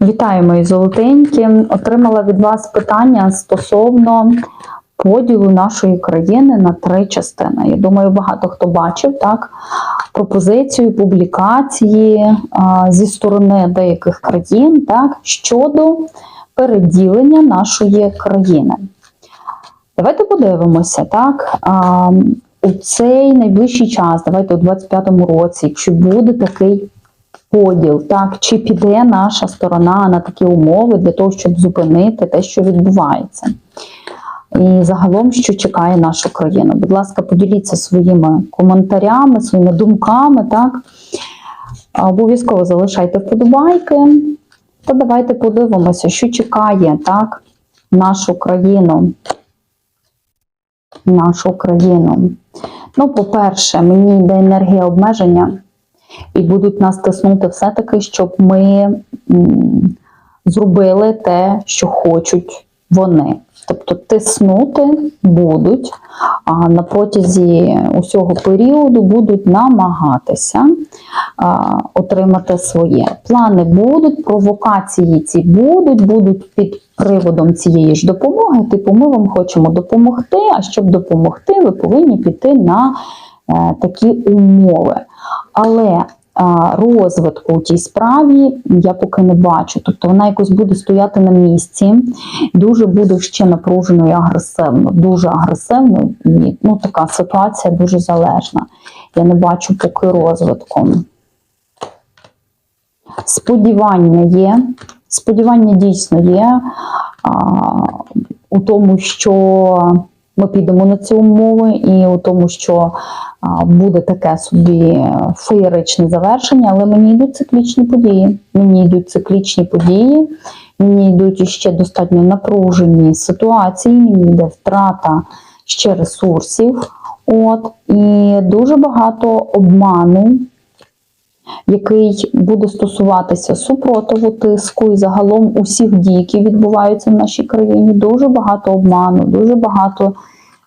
Вітаю, мої золотенькі. Отримала від вас питання стосовно поділу нашої країни на три частини. Я думаю, багато хто бачив так пропозицію публікації а, зі сторони деяких країн так, щодо переділення нашої країни. Давайте подивимося, так. А, у цей найближчий час, давайте у 25-му році, якщо буде такий поділ, так, чи піде наша сторона на такі умови для того, щоб зупинити те, що відбувається. І загалом, що чекає нашу країну. Будь ласка, поділіться своїми коментарями, своїми думками, так? Обов'язково залишайте вподобайки. Та давайте подивимося, що чекає так, нашу країну. Нашу країну. Ну, по-перше, мені йде енергія обмеження і будуть нас тиснути все-таки, щоб ми зробили те, що хочуть вони. Тобто тиснути будуть, а на протязі усього періоду будуть намагатися а, отримати своє. Плани будуть, провокації ці будуть, будуть під приводом цієї ж допомоги. Типу, ми вам хочемо допомогти, а щоб допомогти, ви повинні піти на е, такі умови. Але розвитку у тій справі я поки не бачу. Тобто вона якось буде стояти на місці, дуже буде ще напружено і агресивно, дуже агресивно, і ну, така ситуація дуже залежна. Я не бачу поки розвитку. Сподівання є. Сподівання дійсно є а, у тому, що ми підемо на ці умови, і у тому, що буде таке собі феєричне завершення, але мені йдуть циклічні події. Мені йдуть циклічні події, мені йдуть ще достатньо напружені ситуації, мені йде втрата ще ресурсів. От, і дуже багато обману, який буде стосуватися супротиву тиску і загалом усіх дій, які відбуваються в нашій країні. Дуже багато обману, дуже багато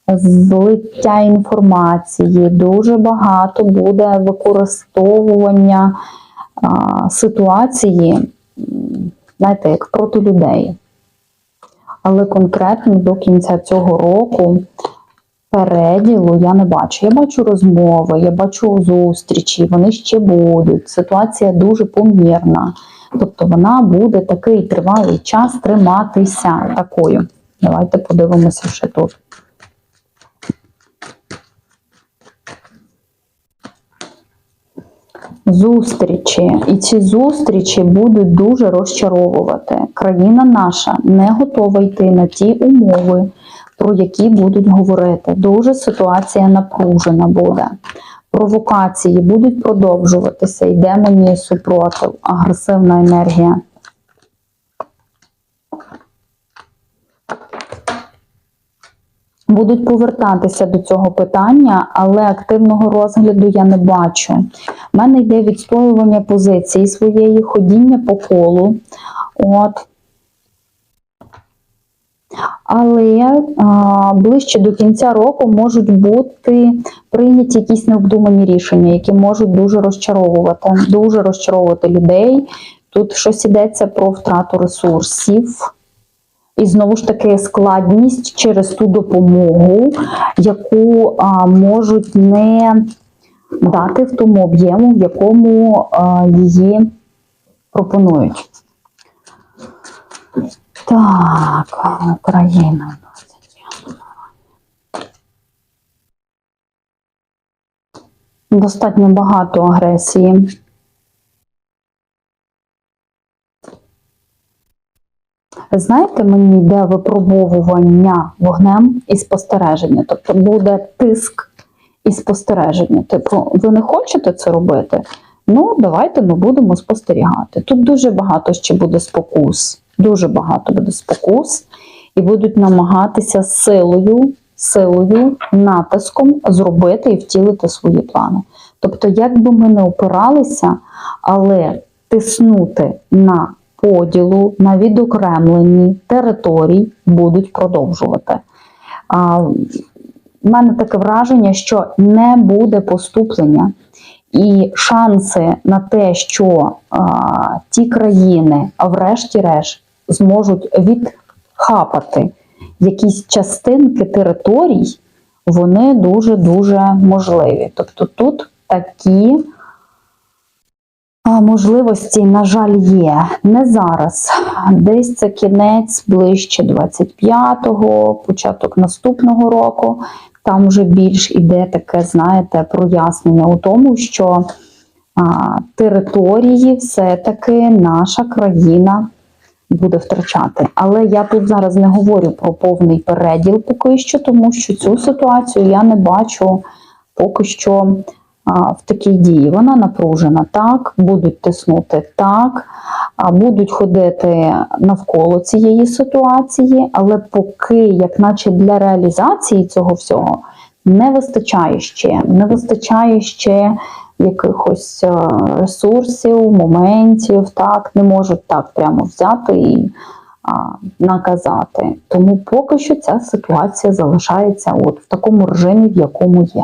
злиття інформації, дуже багато буде використовування а, ситуації, знаєте, як проти людей. Але конкретно до кінця цього року переділу я не бачу. Я бачу розмови, я бачу зустрічі, вони ще будуть. Ситуація дуже помірна. Тобто вона буде такий тривалий час триматися такою. Давайте подивимося ще тут. Зустрічі, і ці зустрічі будуть дуже розчаровувати. Країна наша не готова йти на ті умови, про які будуть говорити. Дуже ситуація напружена буде. Провокації будуть продовжуватися, йде мені супротив, агресивна енергія. Будуть повертатися до цього питання, але активного розгляду я не бачу. У мене йде відстоювання позиції своєї, ходіння по колу. От. Але а, ближче до кінця року можуть бути прийняті якісь необдумані рішення, які можуть дуже розчаровувати, дуже розчаровувати людей. Тут щось йдеться про втрату ресурсів. І знову ж таки складність через ту допомогу, яку а, можуть не дати в тому об'єму, в якому а, її пропонують. Так, Україна. Достатньо багато агресії. Знаєте, мені йде випробовування вогнем і спостереження. Тобто буде тиск і спостереження. Типу, ви не хочете це робити? Ну, давайте ми будемо спостерігати. Тут дуже багато ще буде спокус. Дуже багато буде спокус, і будуть намагатися силою, силою, натиском зробити і втілити свої плани. Тобто, як би ми не опиралися, але тиснути на поділу, на відокремлені територій будуть продовжувати. У мене таке враження, що не буде поступлення. І шанси на те, що а, ті країни, врешті-решт, зможуть відхапати якісь частинки територій, вони дуже-дуже можливі. Тобто тут такі можливості, на жаль, є. Не зараз. Десь це кінець ближче 25-го, початок наступного року. Там вже більш іде таке, знаєте, прояснення у тому, що а, території все-таки наша країна буде втрачати. Але я тут зараз не говорю про повний переділ поки що, тому що цю ситуацію я не бачу поки що в такій дії. Вона напружена, так, будуть тиснути так, будуть ходити навколо цієї ситуації, але поки, як наче для реалізації цього всього, не вистачає ще, не вистачає ще якихось е, ресурсів, моментів, так, не можуть так прямо взяти і наказати. Тому поки що ця ситуація залишається от в такому режимі, в якому є.